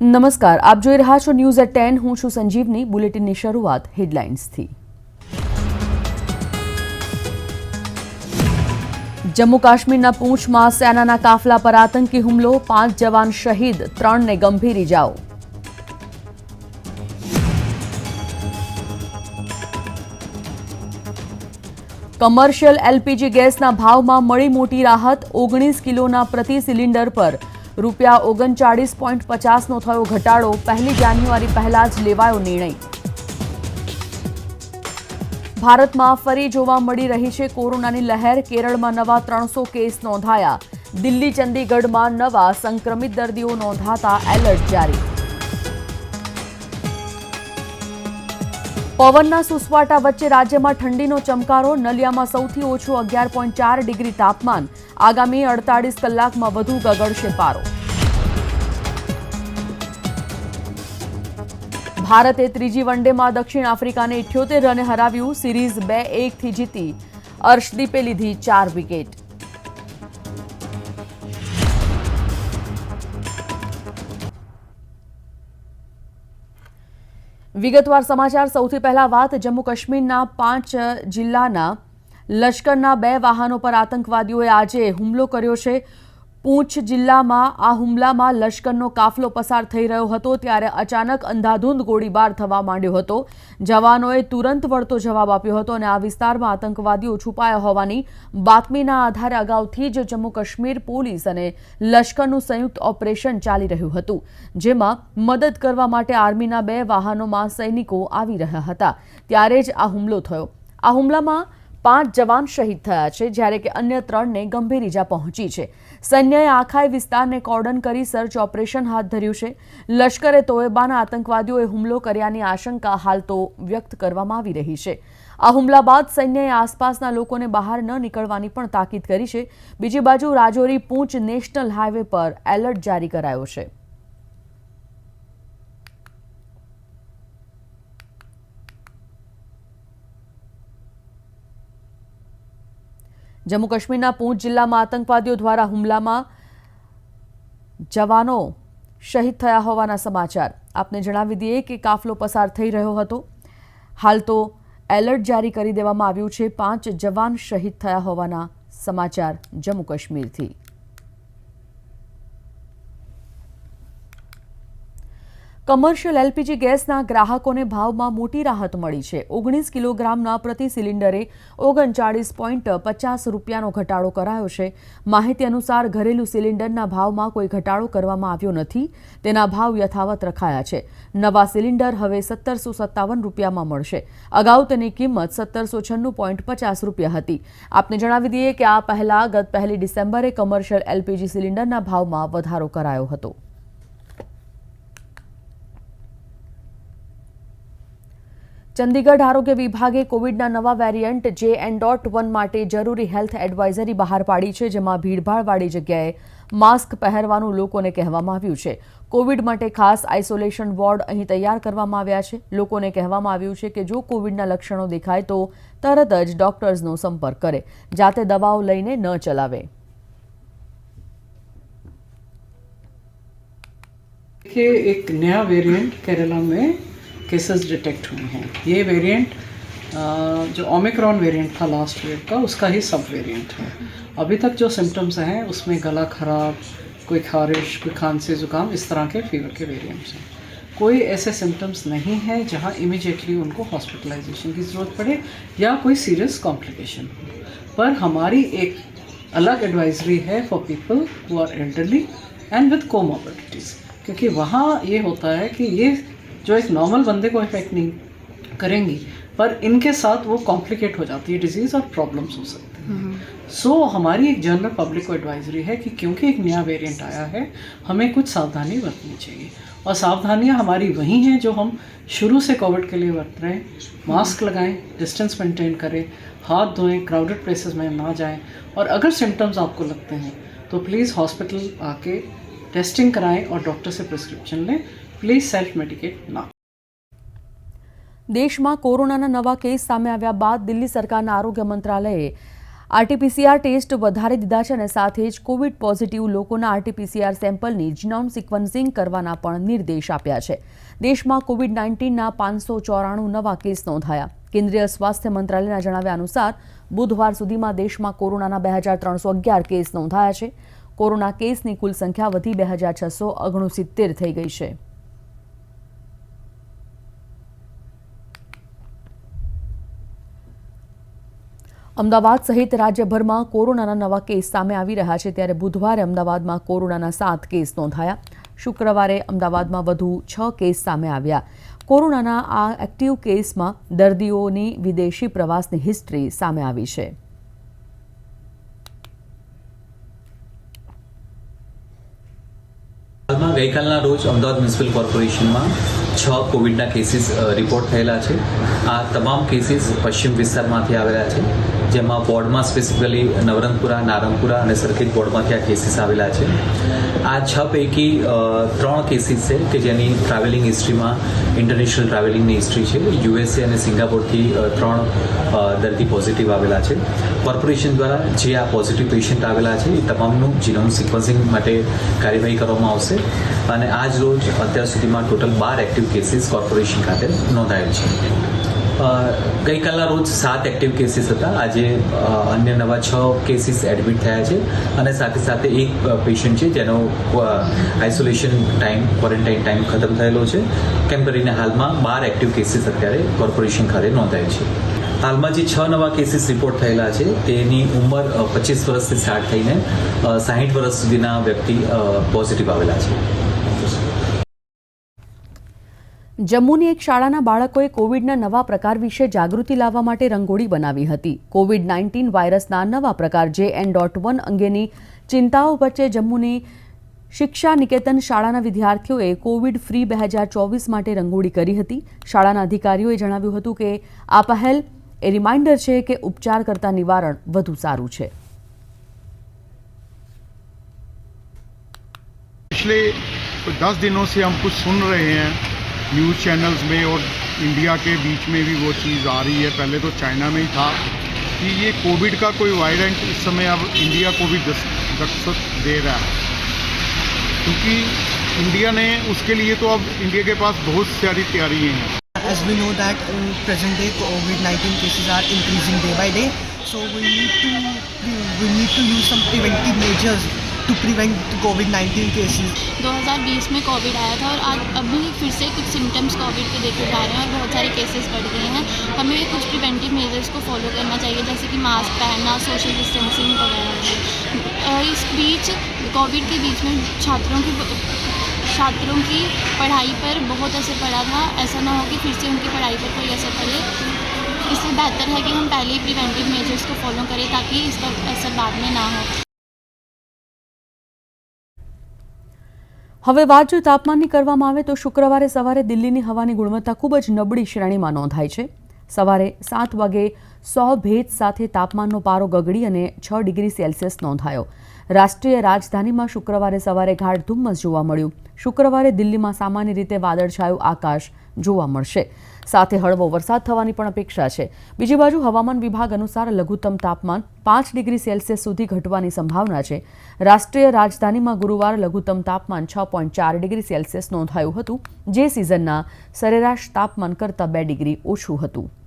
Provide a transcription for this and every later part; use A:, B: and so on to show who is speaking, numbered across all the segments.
A: નમસ્કાર, આપ જોઈ રહ્યા છો ન્યૂઝ એટ ટેન. હું છું સંજીવની. બુલેટિનની શરૂઆત હેડલાઇન્સથી. જમ્મુ કાશ્મીરના પૂંછમાં સેનાના કાફલા પર આતંકી હુમલો, પાંચ જવાન શહીદ, ત્રણને ગંભીર ઇજાઓ કમર્શિયલ એલપીજી ગેસના ભાવમાં મળી મોટી રાહત, ઓગણીસ કિલોના પ્રતિ સિલિન્ડર પર રૂપિયા ઓગણચાળીસ પોઈન્ટ પચાસનો થયો ઘટાડો. પહેલી જાન્યુઆરી પહેલા જ લેવાયો નિર્ણય. ભારતમાં ફરી જોવા મળી રહી છે કોરોનાની લહેર. કેરળમાં નવા ત્રણસો કેસ નોંધાયા. દિલ્હી, ચંદીગઢમાં નવા સંક્રમિત દર્દીઓ નોંધાતા એલર્ટ જારી. પવનના સુસવાટા વચ્ચે રાજ્યમાં ઠંડીનો ચમકારો, નલિયામાં સૌથી ઓછું અગિયાર પોઈન્ટ ચાર ડિગ્રી તાપમાન. આગામી અડતાળીસ કલાકમાં વધુ ગગડશે પારો. ભારતે ત્રીજી વનડેમાં દક્ષિણ આફ્રિકાને ઇઠ્યોતેર રને હરાવ્યું, સિરીઝ બે એકથી જીતી. અર્શદીપે લીધી ચાર વિકેટ. વિગતવાર સમાચાર. સૌથી પહેલા વાત જમ્મુ કાશ્મીરના પાંચ જિલ્લાના લશ્કરના બે વાહનો પર આતંકવાદીઓએ આજે હુમલો કર્યો છે. પૂંછ જિલ્લામાં આ હુમલામાં લશ્કરનો કાફલો પસાર થઈ રહ્યો હતો ત્યારે અચાનક અંધાધૂંધ ગોળીબાર થવા માંડ્યો હતો. જવાનોએ તુરંત વળતો જવાબ આપ્યો હતો અને આ વિસ્તારમાં આતંકવાદીઓ છુપાયા હોવાની બાતમીના આધારે અગાઉથી જ જમ્મુ કાશ્મીર પોલીસ અને લશ્કરનું સંયુક્ત ઓપરેશન ચાલી રહ્યું હતું, જેમાં મદદ કરવા માટે આર્મીના બે વાહનોમાં સૈનિકો આવી રહ્યા હતા. ત્યારે જ આ હુમલો થયો. આ હુમલામાં પાંચ જવાન શહીદ થયા છે, જ્યારે કે અન્ય ત્રણને ગંભીર ઈજા પહોંચી છે. સૈન્યએ આખાય વિસ્તારને કોર્ડન કરી સર્ચ ઓપરેશન હાથ ધર્યું છે. લશ્કરે તોયબાના આતંકવાદીઓએ હુમલો કર્યાની આશંકા હાલ તો વ્યક્ત કરવામાં આવી રહી છે. આ હુમલા બાદ સૈન્યએ આસપાસના લોકોને બહાર ન નીકળવાની પણ તાકીદ કરી છે. બીજી બાજુ રાજૌરી પૂંચ નેશનલ હાઈવે પર એલર્ટ જારી કરાયો છે. જમ્મુ કાશ્મીરના પૂંછ જિલ્લામાં આતંકવાદીઓ દ્વારા હુમલામાં જવાનો શહીદ થયા હોવાના સમાચાર. આપને જણાવી દઈએ કે કાફલો પસાર થઈ રહ્યો હતો. હાલ તો એલર્ટ જારી કરી દેવામાં આવ્યું છે. પાંચ જવાન શહીદ થયા હોવાના સમાચાર જમ્મુ કાશ્મીરથી કમર્શિયલ એલપીજી ગેસના ગ્રાહકોને ભાવમાં મોટી રાહત મળી છે. ઓગણીસ કિલોગ્રામના પ્રતિ સિલિન્ડરે ઓગણચાળીસ પોઈન્ટ પચાસ રૂપિયાનો ઘટાડો કરાયો છે. માહિતી અનુસાર ઘરેલું સિલિન્ડરના ભાવમાં કોઈ ઘટાડો કરવામાં આવ્યો નથી. તેના ભાવ યથાવત રખાયા છે. નવા સિલિન્ડર હવે સત્તરસો સત્તાવન રૂપિયામાં મળશે. અગાઉ તેની કિંમત સત્તરસો છન્નું પોઈન્ટ પચાસ રૂપિયા હતી. આપને જણાવી દઈએ કે આ પહેલા ગત પહેલી ડિસેમ્બરે કમર્શિયલ એલપીજી સિલિન્ડરના ભાવમાં વધારો કરાયો હતો. ચંદીગઢ આરોગ્ય વિભાગે કોવિડના નવા વેરિયન્ટ જે એન ડોટ વન માટે જરૂરી હેલ્થ એડવાઇઝરી બહાર પાડી છે જેમાં ભીડભાડવાળી જગ્યાએ માસ્ક પહેરવાનું લોકોને કહેવામાં આવ્યું છે કોવિડ માટે ખાસ આઇસોલેશન વોર્ડ અહીં તૈયાર કરવામાં આવ્યા છે લોકોને કહેવામાં આવ્યું છે કે જો કોવિડના લક્ષણો દેખાય તો તરત જ ડોક્ટર્સનો સંપર્ક કરે જાતે દવાઓ લઈને ન ચલાવે
B: देखिए एक नया वेरिएंट केरला में केसेस डिटेक्ट हुए हैं। ये वेरिएंट जो ओमिक्रॉन वेरिएंट था लास्ट वेव का, उसका ही सब वेरिएंट है। अभी तक जो सिम्टम्स हैं, उसमें गला खराब, कोई खारिश, कोई खांसी, जुकाम, इस तरह के फीवर के वेरिएंट्स हैं। कोई ऐसे सिम्टम्स नहीं है जहाँ इमिजिएटली उनको हॉस्पिटलाइजेशन की ज़रूरत पड़े या कोई सीरियस कॉम्प्लिकेशन हो। पर हमारी एक अलग एडवाइजरी है for people who are elderly and with comorbidities क्योंकि वहाँ ये होता है कि ये जो एक नॉर्मल बंदे को इफ़ेक्ट नहीं करेंगी पर इनके साथ वो कॉम्प्लिकेट हो जाती है डिज़ीज़ और प्रॉब्लम्स हो सकती हैं। सो so, हमारी एक जनरल पब्लिक को एडवाइजरी है कि क्योंकि एक नया वेरिएंट आया है हमें कुछ सावधानी बरतनी चाहिए। और सावधानियाँ हमारी वही हैं जो हम शुरू से कोविड के लिए बरत रहे हैं। मास्क लगाएँ डिस्टेंस मेंटेन करें हाथ धोएँ क्राउडेड प्लेसेस में ना जाएँ। और अगर सिम्टम्स आपको लगते हैं तो प्लीज़ हॉस्पिटल आके टेस्टिंग कराएँ और डॉक्टर से प्रिस्क्रिप्शन लें। પ્લીઝ સેલ્ફ મેડિકેટ ના
A: દેશમાં કોરોનાના નવા કેસ સામે આવ્યા બાદ દિલ્હી સરકારના આરોગ્ય મંત્રાલયે આરટીપીસીઆર ટેસ્ટ વધારી દીધા છે અને સાથે જ કોવિડ પોઝિટિવ લોકોના આરટીપીસીઆર સેમ્પલની જીનોમ સિક્વન્સિંગ કરવાના પણ નિર્દેશ આપ્યા છે. દેશમાં કોવિડ નાઇન્ટીનના પાંચસો ચોરાણું નવા કેસ નોંધાયા. કેન્દ્રીય સ્વાસ્થ્ય મંત્રાલયના જણાવ્યા અનુસાર, બુધવાર સુધીમાં દેશમાં કોરોનાના બે હજાર ત્રણસો અગિયાર કેસ નોંધાયા છે. કોરોના કેસની કુલ સંખ્યા વધી બે હજાર છસો ઓગણસિત્તેર થઈ ગઈ છે. અમદાવાદ સહિત રાજ્યભરમાં કોરોનાના નવા કેસ સામે આવી રહ્યા છે ત્યારે બુધવારે અમદાવાદમાં કોરોનાના સાત કેસ નોંધાયા. શુક્રવારે અમદાવાદમાં વધુ છ કેસ સામે આવ્યા. કોરોનાના આ એક્ટિવ કેસમાં દર્દીઓની વિદેશી પ્રવાસની હિસ્ટ્રી સામે આવી છે.
C: હાલમાં ગઈકાલના રોજ અમદાવાદ મ્યુનિસિપલ કોર્પોરેશનમાં છ કોવિડના કેસીસ રિપોર્ટ થયેલા છે. આ તમામ કેસીસ પશ્ચિમ વિસ્તારમાંથી આવેલા છે. જેમાં વોર્ડમાં સ્પેસિફિકલી નવરંગપુરા, નારંગપુરા અને સરખેજ વોર્ડમાંથી આ કેસીસ આવેલા છે. આ છ પૈકી ત્રણ કેસીસ છે કે જેની ટ્રાવેલિંગ હિસ્ટ્રીમાં ઇન્ટરનેશનલ ટ્રાવેલિંગની હિસ્ટ્રી છે. યુએસએ અને સિંગાપોરથી ત્રણ દર્દી પોઝિટિવ આવેલા છે. કોર્પોરેશન દ્વારા જે આ પોઝિટિવ પેશન્ટ આવેલા છે, એ તમામનું જીનોમ સિક્વન્સિંગ માટે કાર્યવાહી કરવામાં આવશે. અને આજ રોજ અત્યાર સુધીમાં ટોટલ બાર એક્ટિવ કેસીસ કોર્પોરેશન ખાતે નોંધાયેલ છે. ગઈકાલના રોજ સાત એક્ટિવ કેસીસ હતા. આજે અન્ય નવા છ કેસીસ એડમિટ થયા છે અને સાથે સાથે એક પેશન્ટ છે જેનો આઇસોલેશન ટાઈમ ક્વોરન્ટાઇન ટાઈમ ખતમ થયેલો છે. કેમ કરીને હાલમાં બાર એક્ટિવ કેસીસ અત્યારે કોર્પોરેશન ખાતે નોંધાય છે. હાલમાં જે છ નવા કેસીસ રિપોર્ટ થયેલા છે, તેની ઉંમર પચીસ વર્ષથી સ્ટાર્ટ થઈને સાહીઠ વર્ષ સુધીના વ્યક્તિ પોઝિટિવ આવેલા છે.
A: જમ્મુની એક શાળાના બાળકોએ કોવિડના નવા પ્રકાર વિશે જાગૃતિ લાવવા માટે રંગોળી બનાવી હતી કોવિડ નાઇન્ટીન વાયરસના નવા પ્રકાર જે એન ડોટ વન અંગેની ચિંતાઓ વચ્ચે જમ્મુની શિક્ષા નિકેતન શાળાના વિદ્યાર્થીઓએ કોવિડ ફ્રી બે હજાર ચોવીસ માટે રંગોળી કરી હતી શાળાના અધિકારીઓએ જણાવ્યું હતું કે આ પહેલ એ રિમાઇન્ડર છે કે ઉપચાર કરતાં નિવારણ વધુ સારું છે
D: पिछले दस दिनों से हम कुछ सुन रहे हैं न्यूज़ चैनल्स में और इंडिया के बीच में भी वो चीज़ आ रही है। पहले तो चाइना में ही था कि ये कोविड का कोई वायरेंट इस समय अब इंडिया को भी दस- दस्तक दे रहा है। क्योंकि इंडिया ने उसके लिए तो अब इंडिया के पास बहुत सारी तैयारियाँ हैं।
E: As we know that in present day COVID-19 cases are increasing day by day, so we need to we need to use some preventive measures to prevent COVID-19 cases.
F: 2020 में कोविड आया था और आज अभी फिर से कुछ सिम्टम्स कोविड के देखे जा रहे हैं और बहुत सारे केसेस बढ़ गए हैं। हमें कुछ प्रिवेंटिव मेजर्स को फॉलो करना चाहिए, जैसे कि मास्क पहनना सोशल डिस्टेंसिंग वगैरह। इस बीच कोविड के बीच में छात्रों की छात्रों की पढ़ाई पर बहुत असर पड़ा था। ऐसा ना हो कि फिर से उनकी पढ़ाई पर कोई असर पड़े। इससे बेहतर है कि हम पहले ही प्रिवेंटिव मेजर्स को फॉलो करें ताकि इसका असर बाद में ना हो।
A: હવે વાત જો તાપમાનની કરવામાં આવે તો શુક્રવારે સવારે દિલ્હીની હવાની ગુણવત્તા ખૂબ જ નબળી શ્રેણીમાં નોંધાઈ છે. સવારે સાત વાગે સો ભેજ સાથે તાપમાનનો પારો ગગડી અને છ ડિગ્રી સેલ્સિયસ નોંધાયો. રાષ્ટ્રીય રાજધાનીમાં શુક્રવારે સવારે ગાઢ ધુમ્મસ જોવા મળ્યું. શુક્રવારે દિલ્હીમાં સામાન્ય રીતે વાદળછાયું આકાશ જોવા મળશે. સાથે હળવો વરસાદ થવાની પણ અપેક્ષા છે. બીજી બાજુ હવામાન વિભાગ અનુસાર લઘુત્તમ તાપમાન પાંચ ડિગ્રી સેલ્સિયસ સુધી ઘટવાની સંભાવના છે. રાષ્ટ્રીય રાજધાનીમાં ગુરુવાર લઘુત્તમ તાપમાન છ પોઈન્ટ ચાર ડિગ્રી સેલ્સિયસ નોંધાયું હતું. જે સિઝનના સરેરાશ તાપમાન કરતાં બે ડિગ્રી ઓછું હતું.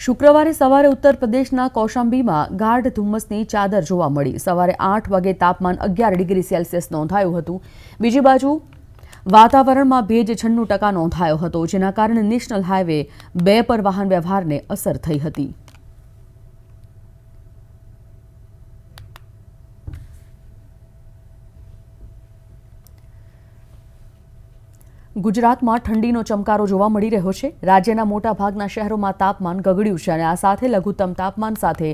A: શુક્રવારે સવારે ઉત્તર પ્રદેશના કૌશાંબીમાં ગાઢ ધુમ્મસની ચાદર જોવા મળી. સવારે આઠ વાગે તાપમાન અગિયાર ડિગ્રી સેલ્સિયસ નોંધાયું હતું. બીજી બાજુ, વાતાવરણમાં ભેજ છન્નું ટકા નોંધાયો હતો, જેના કારણે નેશનલ હાઈવે બે પર વાહન વ્યવહારને અસર થઈ હતી. ગુજરાતમાં ઠંડીનો ચમકારો જોવા મળી રહ્યો છે. રાજ્યના મોટાભાગના શહેરોમાં તાપમાન ગગડ્યું છે અને આ સાથે લઘુત્તમ તાપમાન સાથે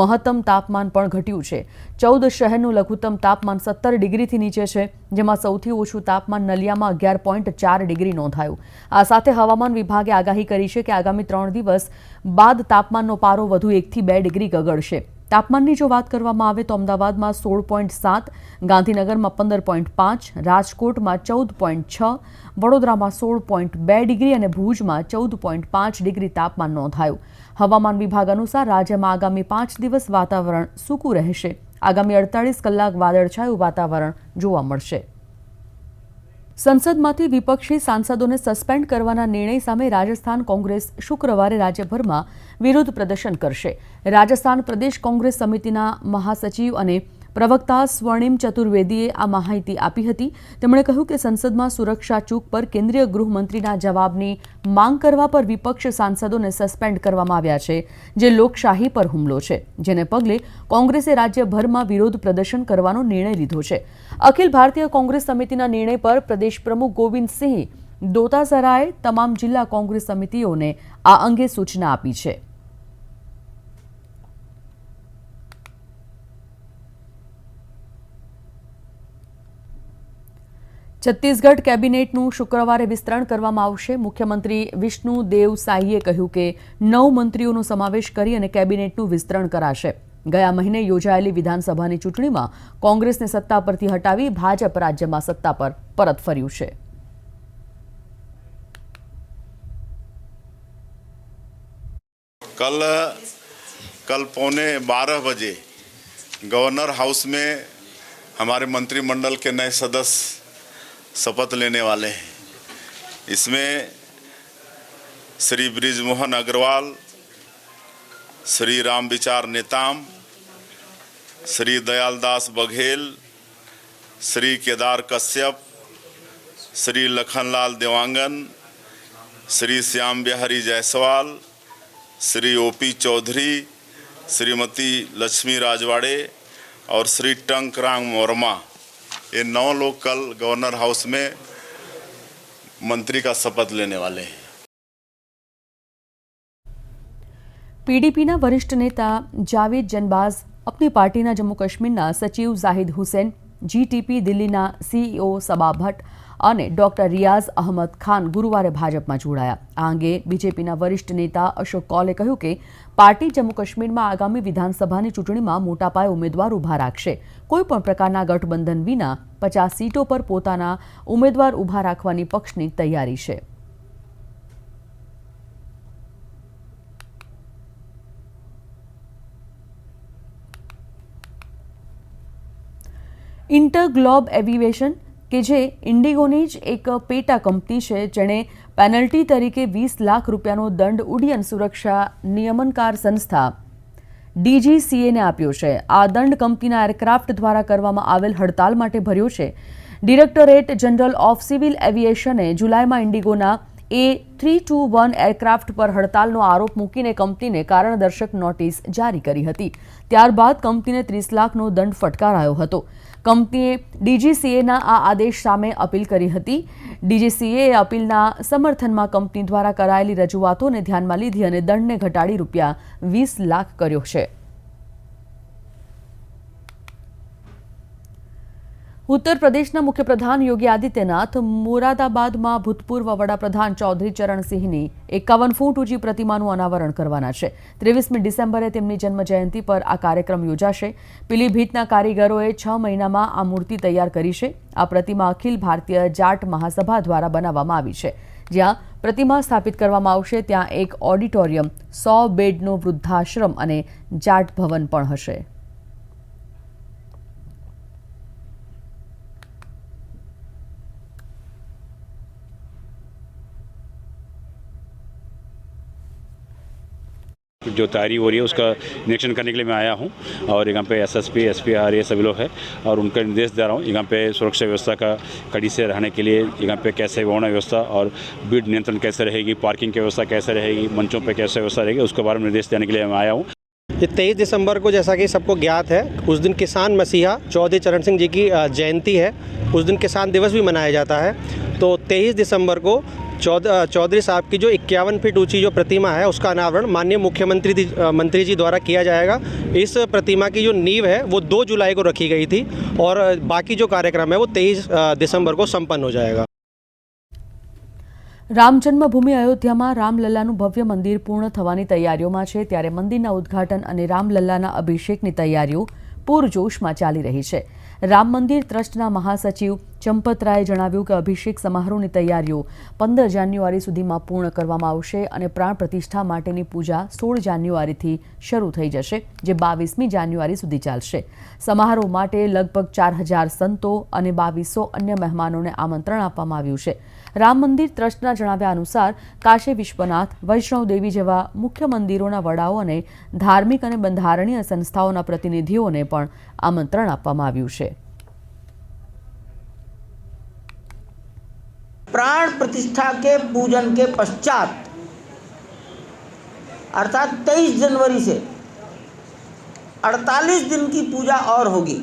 A: મહત્તમ તાપમાન પણ ઘટ્યું છે. ચૌદ શહેરનું લઘુત્તમ તાપમાન સત્તર ડિગ્રીથી નીચે છે, જેમાં સૌથી ઓછું તાપમાન નલિયામાં અગિયાર પોઈન્ટ ચાર ડિગ્રી નોંધાયું. આ સાથે હવામાન વિભાગે આગાહી કરી છે કે આગામી ત્રણ દિવસ બાદ તાપમાનનો પારો વધુ એકથી બે ડિગ્રી ગગડશે. તાપમાનની જો વાત કરવામાં આવે તો અમદાવાદમાં સોળ પોઈન્ટ સાત, ગાંધીનગરમાં પંદર પોઈન્ટ પાંચ, રાજકોટમાં ચૌદ પોઈન્ટ છ, વડોદરામાં સોળ પોઈન્ટ બે ડિગ્રી અને ભુજમાં ચૌદ પોઈન્ટ પાંચ ડિગ્રી તાપમાન નોંધાયું. હવામાન વિભાગ અનુસાર રાજ્યમાં આગામી પાંચ દિવસ વાતાવરણ સૂકું રહેશે. આગામી અડતાળીસ કલાક વાદળછાયું વાતાવરણ જોવા મળશે. સંસદમાંથી વિપક્ષી સાંસદોને સસ્પેન્ડ કરવાના નિર્ણય સામે રાજસ્થાન કોંગ્રેસ શુક્રવારે રાજ્યભરમાં વિરોધ પ્રદર્શન કરશે. રાજસ્થાન પ્રદેશ કોંગ્રેસ સમિતિના મહાસચિવ અને પ્રવક્તા સ્વર્ણિમ ચતુર્વેદીએ આ માહિતી આપી હતી. તેમણે કહ્યું કે સંસદમાં સુરક્ષા ચૂક પર કેન્દ્રીય ગૃહમંત્રીના જવાબની માંગ કરવા પર વિપક્ષ સાંસદોને સસ્પેન્ડ કરવામાં આવ્યા છે, જે લોકશાહી પર હુમલો છે, જેને પગલે કોંગ્રેસે રાજ્યભરમાં વિરોધ પ્રદર્શન કરવાનો નિર્ણય લીધો છે. અખિલ ભારતીય કોંગ્રેસ સમિતિના નિર્ણય પર પ્રદેશ પ્રમુખ ગોવિંદસિંહ દોતાસરાએ તમામ જિલ્લા કોંગ્રેસ સમિતિઓને આ અંગે સૂચના આપી છે. છત્તીસગઢ કેબિનેટનું શુક્રવારે વિસ્તરણ કરવામાં આવશે. મુખ્યમંત્રી વિષ્ણુ દેવ સાહીએ કહ્યું કે નવ મંત્રીઓનો સમાવેશ કરી અને કેબિનેટનું વિસ્તરણ કરાશે. ગયા મહિને યોજાયેલી વિધાનસભાની ચૂંટણીમાં કોંગ્રેસને સત્તા પરથી હટાવી ભાજપ રાજ્યમાં સત્તા પર પરત ફર્યું છે.
G: કલ કલ પોને બારહ બજે ગવર્નર હાઉસ મેં હમારે મંત્રીમંડળ કે નય સદસ્ય शपथ लेने वाले हैं। इसमें श्री ब्रिजमोहन अग्रवाल, श्री राम विचार नेताम, श्री दयालदास बघेल, श्री केदार कश्यप, श्री लखनलाल देवांगन, श्री श्याम बिहारी जायसवाल, श्री ओपी चौधरी, श्रीमती लक्ष्मी राजवाड़े और श्री टंकरांग मोरमा ये नौ लोग कल गवर्नर हाउस में मंत्री का शपथ लेने वाले हैं
A: પીડીપીના વરિષ્ઠ નેતા જાવેદ જનબાઝ અપની પાર્ટીના જમ્મુ કાશ્મીરના સચિવ ઝાહિદ હુસેન જીટીપી દિલ્હીના સીઈઓ સબા ભટ્ટ અને ડોક્ટર રિયાઝ અહમદ ખાન ગુરુવારે ભાજપમાં જોડાયા. આ અંગે બીજેપીના વરિષ્ઠ નેતા અશોક કૌલે કહ્યું કે, પાર્ટી જમ્મુ કાશ્મીરમાં આગામી વિધાનસભાની ચૂંટણીમાં મોટા પાયે ઉમેદવાર ઊભા રાખશે. કોઈપણ પ્રકારના ગઠબંધન વિના પચાસ સીટો પર પોતાના ઉમેદવાર ઊભા રાખવાની પક્ષની તૈયારી છે. ઇન્ટરગ્લોબ એવિએશન કે જે ઇન્ડિગોની જ એક પેટા કંપની છે, જેણે પેનલ્ટી તરીકે વીસ લાખ રૂપિયાનો દંડ ઉડ્ડયન સુરક્ષા નિયમનકાર સંસ્થા ડીજીસીએને આપ્યો છે. આ દંડ કંપનીના એરક્રાફ્ટ દ્વારા કરવામાં આવેલ હડતાલ માટે ભર્યો છે. ડિરેક્ટોરેટ જનરલ ઓફ સિવિલ એવિએશને જુલાઈમાં ઇન્ડિગોના A three two one aircraft પર હડતાલનો આરોપ મૂકીને કંપનીને કારણદર્શક નોટિસ જારી કરી હતી. ત્યારબાદ કંપનીને ત્રીસ લાખનો દંડ ફટકારાયો હતો. કંપનીએ ડીજીસીએના આ આદેશ સામે અપીલ કરી હતી. ડીજીસીએ અપીલના સમર્થનમાં કંપની દ્વારા કરાયેલી રજૂઆતોને ધ્યાનમાં લીધી અને દંડને ઘટાડી રૂપિયા વીસ લાખ કર્યો છે. ઉત્તર પ્રદેશના મુખ્યપ્રધાન યોગી આદિત્યનાથ મોરાદાબાદમાં ભૂતપૂર્વ વડાપ્રધાન ચૌધરી ચરણસિંહની એકાવન ફૂટ ઊંચી પ્રતિમાનું અનાવરણ કરવાના છે. ત્રેવીસમી ડિસેમ્બરે તેમની જન્મજયંતિ પર આ કાર્યક્રમ યોજાશે. પીલીભીતના કારીગરોએ છ મહિનામાં આ મૂર્તિ તૈયાર કરી છે. આ પ્રતિમા અખિલ ભારતીય જાટ મહાસભા દ્વારા બનાવવામાં આવી છે. જ્યાં પ્રતિમા સ્થાપિત કરવામાં આવશે, ત્યાં એક ઓડિટોરિયમ, સો બેડનો વૃદ્ધાશ્રમ અને જાટ ભવન પણ હશે.
H: जो तैयारी हो रही है, उसका निरीक्षण करने के लिए मैं आया हूँ और यहाँ पे पी एसपीआर ये सभी लोग हैं और उनका निर्देश दे रहा हूँ, यहाँ पे सुरक्षा व्यवस्था का कड़ी से रहने के लिए, यहाँ पे कैसे वाहन व्यवस्था और भीड़ नियंत्रण कैसे रहेगी, पार्किंग की व्यवस्था कैसे रहेगी, मंचों पर कैसे व्यवस्था रहेगी, उसके बारे में निर्देश देने के लिए मैं आया हूँ।
I: ये तेईस दिसंबर को जैसा कि सबको ज्ञात है उस दिन किसान मसीहा चौधरी चरण सिंह जी की जयंती है। उस दिन किसान दिवस भी मनाया जाता है। तो 23 दिसंबर को चौधरी साहब की जो इक्यावन फीट ऊँची जो प्रतिमा है उसका अनावरण माननीय मुख्यमंत्री मंत्री जी द्वारा किया जाएगा। इस प्रतिमा की जो नींव है वो 2 जुलाई को रखी गई थी और बाकी जो कार्यक्रम है वो 23 अ, दिसंबर को संपन्न हो जाएगा।
A: રામ જન્મભૂમિ અયોધ્યામાં રામલલ્લાનું ભવ્ય મંદિર પૂર્ણ થવાની તૈયારીઓમાં છે, ત્યારે મંદિરના ઉદ્ઘાટન અને રામલલ્લાના અભિષેકની તૈયારીઓ પૂરજોશમાં ચાલી રહી છે. રામ મંદિર ટ્રસ્ટના મહાસચિવ ચંપતરાયે જણાવ્યું કે અભિષેક સમારોહની તૈયારીઓ પંદર જાન્યુઆરી સુધીમાં પૂર્ણ કરવામાં આવશે અને પ્રાણ પ્રતિષ્ઠા માટેની પૂજા સોળ જાન્યુઆરીથી શરૂ થઈ જશે, જે બાવીસમી જાન્યુઆરી સુધી ચાલશે. સમારોહ માટે લગભગ ચાર હજાર સંતો અને બાવીસો અન્ય મહેમાનોને આમંત્રણ આપવામાં આવ્યું છે. રામ મંદિર ટ્રસ્ટના જણાવ્યા અનુસાર, કાશી વિશ્વનાથ, વૈષ્ણવ દેવી જેવા મુખ્ય મંદિરોના વડાઓ અને ધાર્મિક અને બંધારણીય સંસ્થાઓના પ્રતિનિધિઓને પણ આમંત્રણ આપવામાં આવ્યું છે.
J: प्राण प्रतिष्ठा के पूजन के पश्चात, अर्थात 23 जनवरी से 48 दिन की पूजा और होगी।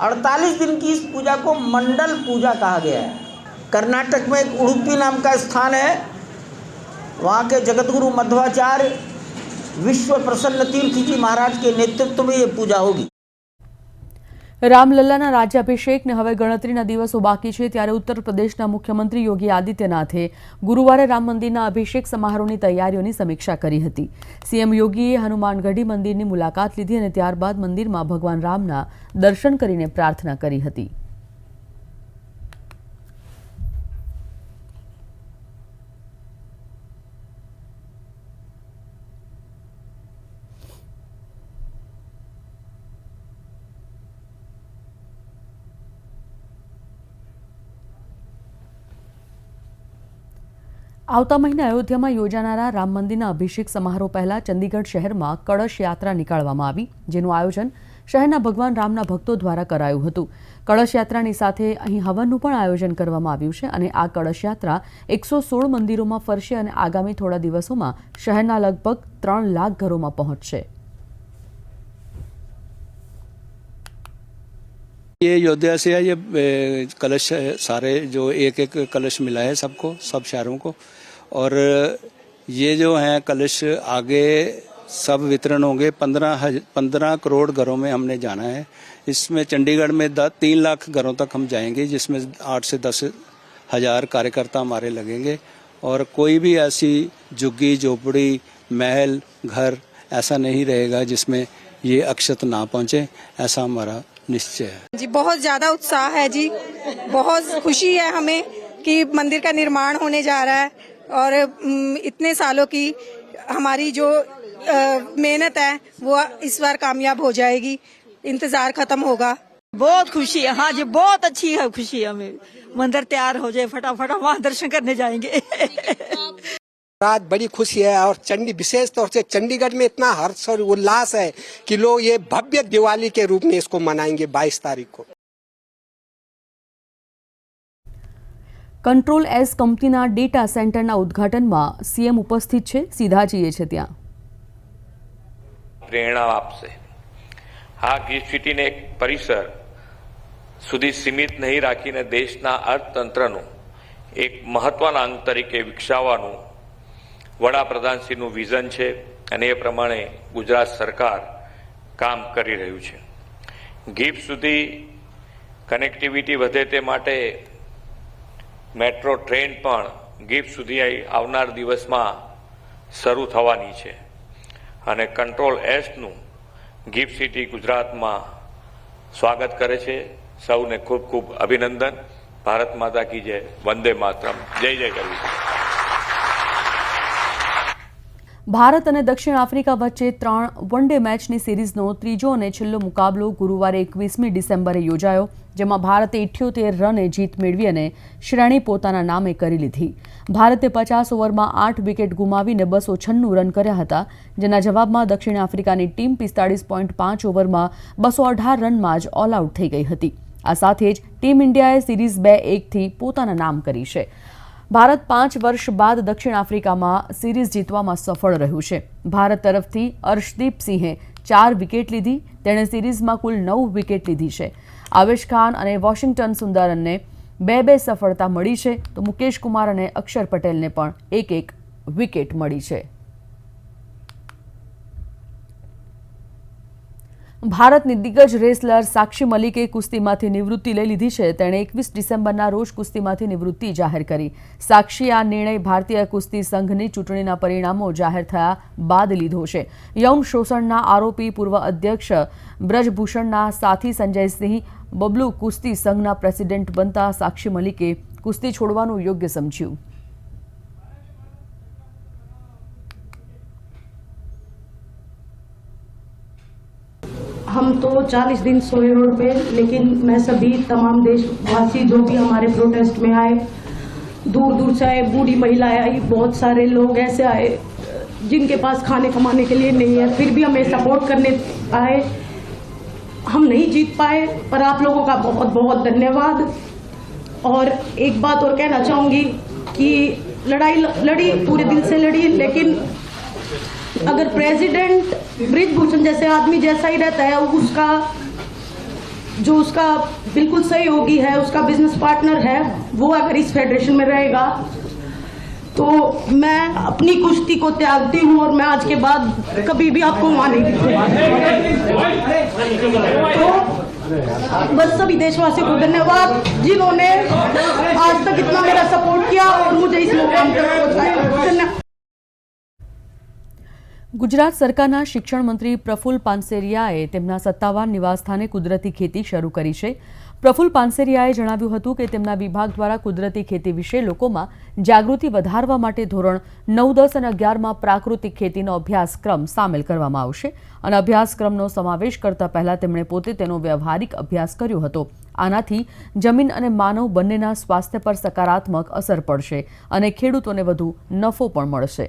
J: 48 दिन की इस पूजा को मंडल पूजा कहा गया है। कर्नाटक में एक उडुपी नाम का स्थान है। वहाँ के जगतगुरु मध्वाचार्य विश्व प्रसन्न तीर्थ जी महाराज के नेतृत्व में ये पूजा होगी।
A: રામલલ્લાના રાજ્યાભિષેકને હવે ગણતરીના દિવસો બાકી છે ત્યારે ઉત્તર પ્રદેશના મુખ્યમંત્રી યોગી આદિત્યનાથે ગુરુવારે રામ મંદિરના અભિષેક સમારોહની તૈયારીઓની સમીક્ષા કરી હતી. સીએમ યોગીએ હનુમાનગઢી મંદિરની મુલાકાત લીધી અને ત્યારબાદ મંદિરમાં ભગવાન રામના દર્શન કરીને પ્રાર્થના કરી હતી. આવતા મહિને અયોધ્યામાં યોજાનારા રામ મંદિરના અભિષેક સમારોહ પહેલા ચંદીગઢ શહેરમાં કળશ યાત્રા નીકાળવામાં આવી જેનું આયોજન શહેરના ભગવાન રામના ભક્તો દ્વારા કરાયું હતું કળશ યાત્રાની સાથે અહીં હવનનું પણ આયોજન કરવામાં આવ્યું છે અને આ કળશ યાત્રા એકસો સોળ મંદિરોમાં ફરશે અને આગામી થોડા દિવસોમાં શહેરના લગભગ ત્રણ લાખ ઘરોમાં પહોંચશે
K: ये अयोध्या से है ये ए, कलश है, सारे जो एक एक कलश मिला है सबको सब शहरों को और ये जो है कलश, आगे सब वितरण होंगे। पंद्रह पंद्रह करोड़ घरों में हमने जाना है। इसमें चंडीगढ़ में तीन लाख घरों तक हम जाएँगे, जिसमें आठ से दस हज़ार कार्यकर्ता हमारे लगेंगे। और कोई भी ऐसी झुग्गी, झोपड़ी, महल, घर ऐसा नहीं रहेगा जिसमें ये अक्षत ना पहुँचे, ऐसा हमारा निश्चय है।
L: जी, बहुत ज़्यादा उत्साह है जी। बहुत खुशी है हमें कि मंदिर का निर्माण होने जा रहा है। और इतने सालों की हमारी जो मेहनत है वो इस बार कामयाब हो जाएगी। इंतज़ार खत्म होगा।
M: बहुत खुशी है। हाँ जी बहुत अच्छी है खुशी है हमें। मंदिर तैयार हो जाए फटाफट हम वहाँ दर्शन करने जाएँगे।
N: आज बड़ी खुशी है और चंडी विशेष तौर से चंडीगढ़ में इतना हर्ष और उल्लास है कि लोग ये भव्य दिवाली के रूप में इसको मनाएँगे 22 तारीख को।
A: કંટ્રોલ એસ કંપનીના ડેટા સેન્ટરના ઉદ્ઘાટનમાં સીએમ ઉપસ્થિત છે. સીધાજીએ છે ત્યાં.
O: પ્રેરણા આપશે. આ ગિફ્ટ સિટીને એક પરિસર સુધી સીમિત નહીં રાખીને દેશના અર્થતંત્રનું એક મહત્વના અંગ તરીકે વિકસાવવાનું વડાપ્રધાનશ્રીનું વિઝન છે અને એ પ્રમાણે ગુજરાત સરકાર કામ કરી રહ્યું છે. ગિફ્ટ સુધી કનેક્ટિવિટી વધે તે માટે મેટ્રો ટ્રેન પણ ગિફ્ટ સુધી આવનાર દિવસમાં શરૂ થવાની છે. અને કંટ્રોલ એસનું ગિફ્ટ સિટી ગુજરાતમાં સ્વાગત કરે છે. સૌને ખૂબ ખૂબ અભિનંદન. ભારત માતા કી જય. વંદે માતરમ. જય જય કરવી
A: ભારત અને દક્ષિણ આફ્રિકા વચ્ચે ત્રણ વન ડે મેચની સિરીઝનો ત્રીજો અને છેલ્લો મુકાબલો ગુરુવારે એકવીસમી ડિસેમ્બરે યોજાયો, જેમાં ભારતે ઇઠ્યોતેર રને જીત મેળવી અને શ્રેણી પોતાના નામે કરી લીધી. ભારતે પચાસ ઓવરમાં આઠ વિકેટ ગુમાવીને બસો છન્નું રન કર્યા હતા, જેના જવાબમાં દક્ષિણ આફ્રિકાની ટીમ પિસ્તાળીસ પોઈન્ટ પાંચ ઓવરમાં બસો અઢાર રનમાં જ ઓલ આઉટ થઈ ગઈ હતી. આ સાથે જ ટીમ ઇન્ડિયાએ સિરીઝ બે એકથી પોતાના નામ કરી છે. ભારત પાંચ વર્ષ બાદ દક્ષિણ આફ્રિકામાં સિરીઝ જીતવામાં સફળ રહ્યું છે. ભારત તરફથી અર્શદીપ સિંહે ચાર વિકેટ લીધી, તેણે સિરીઝમાં કુલ નવ વિકેટ લીધી છે. આવેશ ખાન અને વોશિંગ્ટન સુંદરનને બે બે સફળતા મળી છે, તો મુકેશ કુમાર અને અક્ષર પટેલને પણ એક એક વિકેટ મળી છે. ભારતની દિગ્ગજ રેસલર સાક્ષી મલિકે કુસ્તીમાંથી નિવૃત્તિ લઈ લીધી છે. તેણે એકવીસ ડિસેમ્બરના રોજ કુસ્તીમાંથી નિવૃત્તિ જાહેર કરી. સાક્ષી આ નિર્ણય ભારતીય કુસ્તી સંઘની ચૂંટણીના પરિણામો જાહેર થયા બાદ લીધો છે. યૌન શોષણના આરોપી પૂર્વ અધ્યક્ષ બ્રજભૂષણના સાથી સંજયસિંહ બબલુ કુસ્તી સંઘના પ્રેસિડેન્ટ બનતા સાક્ષી મલિકે કુસ્તી છોડવાનું યોગ્ય સમજ્યું.
P: हम तो 40 दिन सोए रोड पे लेकिन मैं सभी तमाम देशवासी जो भी हमारे प्रोटेस्ट में आए दूर दूर से आए, बूढ़ी महिलाएँ आई, बहुत सारे लोग ऐसे आए, जिनके पास खाने कमाने के लिए नहीं है, फिर भी हमें सपोर्ट करने आए। हम नहीं जीत पाए, पर आप लोगों का बहुत बहुत धन्यवाद। और एक बात और कहना चाहूँगी कि लड़ाई, लड़ी, पूरे दिल से लड़ी, लेकिन अगर प्रेसिडेंट ब्रिजभूषण जैसे आदमी जैसा ही रहता है, उसका, जो उसका बिल्कुल सहयोगी है, उसका बिज़नेस पार्टनर है, वो अगर इस फेडरेशन में रहेगा तो मैं अपनी कुश्ती को त्यागती हूँ और मैं आज के बाद कभी भी आपको वहाँ नहीं तो बस सभी देशवासियों को धन्यवाद जिन्होंने आज तक इतना मेरा सपोर्ट किया और मुझे इस मुकाम तक पहुँचाया। धन्यवाद।
A: ગુજરાત સરકારના શિક્ષણ મંત્રી પ્રફુલ પાનસેરિયાએ તેમના સત્તાવાર નિવાસસ્થાને કુદરતી ખેતી શરૂ કરી છે. પ્રફુલ પાનસેરિયાએ જણાવ્યું હતું કે તેમના વિભાગ દ્વારા કુદરતી ખેતી વિશે લોકોમાં જાગૃતિ વધારવા માટે ધોરણ નવ, દસ અને અગિયારમાં પ્રાકૃતિક ખેતીનો અભ્યાસક્રમ સામેલ કરવામાં આવશે. અને અભ્યાસક્રમનો સમાવેશ કરતા પહેલા તેમણે પોતે તેનો વ્યવહારિક અભ્યાસ કર્યો હતો. આનાથી જમીન અને માનવ બંનેના સ્વાસ્થ્ય પર સકારાત્મક અસર પડશે અને ખેડૂતોને વધુ નફો પણ મળશે.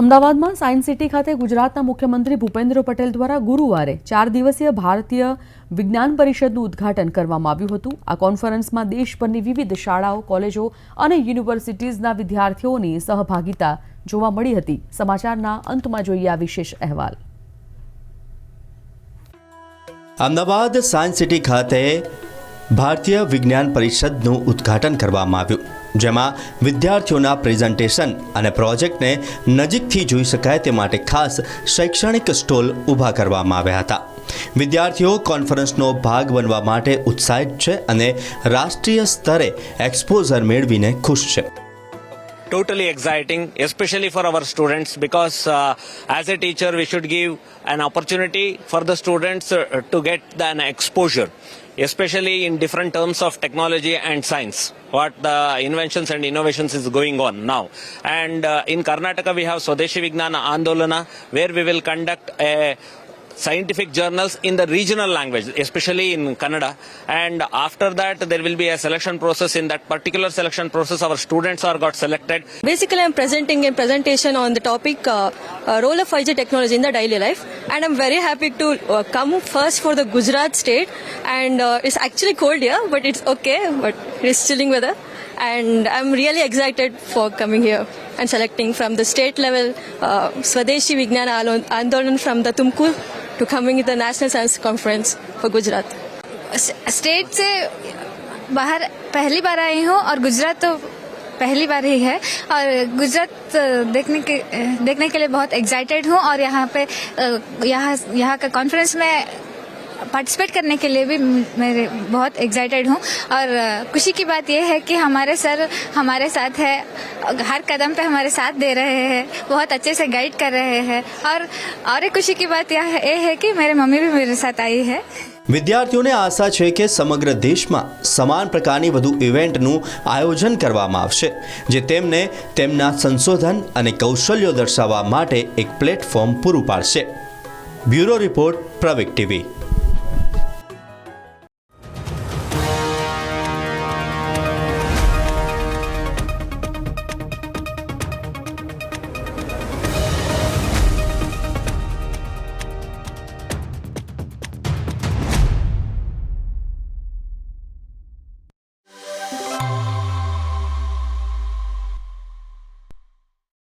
A: અમદાવાદમાં સાયન્સ સિટી ખાતે ગુજરાતના મુખ્યમંત્રી ભૂપેન્દ્ર પટેલ દ્વારા ગુરુવારે ચાર દિવસીય ભારતીય વિજ્ઞાન પરિષદનું ઉદ્ઘાટન કરવામાં આવ્યું હતું. આ કોન્ફરન્સમાં દેશભરની વિવિધ શાળાઓ, કોલેજો અને યુનિવર્સિટીઝના વિદ્યાર્થીઓની સહભાગિતા જોવા મળી હતી. સમાચારના અંતમાં જોઈએ આ વિશેષ અહેવાલ.
Q: અમદાવાદ સાયન્સ સિટી ખાતે ભારતીય વિજ્ઞાન પરિષદનું ઉદ્ઘાટન કરવામાં આવ્યું જેમાં વિદ્યાર્થીઓના પ્રેઝન્ટેશન અને પ્રોજેક્ટને નજીકથી જોઈ શકાય તે માટે ખાસ શૈક્ષણિક સ્ટોલ ઊભા કરવામાં આવ્યા હતા. વિદ્યાર્થીઓ કોન્ફરન્સનો ભાગ બનવા માટે ઉત્સાહિત છે અને રાષ્ટ્રીય સ્તરે એક્સપોઝર મેળવીને ખુશ છે.
R: Totally exciting, especially for our students, because uh, as a teacher, we should give an opportunity for the students uh, to get an exposure, especially in different terms of technology and science. What the inventions and innovations is going on now. And uh, in Karnataka, we have Swadeshi Vignana Andolana, where we will conduct a scientific journals in the regional language, especially in Kannada. And after that, there will be a selection process. In that particular selection process, our students are got selected.
S: Basically, I'm presenting a presentation on the topic uh, uh, role of 5G technology in the daily life, and I'm very happy to uh, come first for the Gujarat state. And uh, it's actually cold here, but it's okay. But it's chilling weather, and I'm really excited for coming here and selecting from the state level uh, Swadeshi Vignana Alo- Andolan from the Tumkur to coming to the National Science Conference for.
T: State से बाहर पहली बार आई हूँ और गुजरात तो पहली बार ही है और गुजरात देखने के देखने के लिए बहुत एक्साइटेड हूँ और यहाँ पे यहाँ यहाँ का कॉन्फ्रेंस में पार्टिसिपेट करने के लिए भी मैं बहुत एक्साइटेड हूँ और खुशी की बात यह है कि हमारे सर हमारे साथ है हर कदम पे हमारे साथ दे रहे हैं बहुत अच्छे से गाइड कर रहे हैं और और एक खुशी की बात यह है, है कि मेरे मम्मी भी मेरे साथ आई है
Q: વિદ્યાર્થીઓને આશા છે કે સમગ્ર દેશમાં સમાન પ્રકારની વધુ ઇવેન્ટનું આયોજન કરવામાં આવશે જે તેમને તેમના સંશોધન અને કૌશલ્યો દર્શાવવા માટે એક પ્લેટફોર્મ પૂરું પાડશે બ્યુરો રિપોર્ટ પ્રવેક ટીવી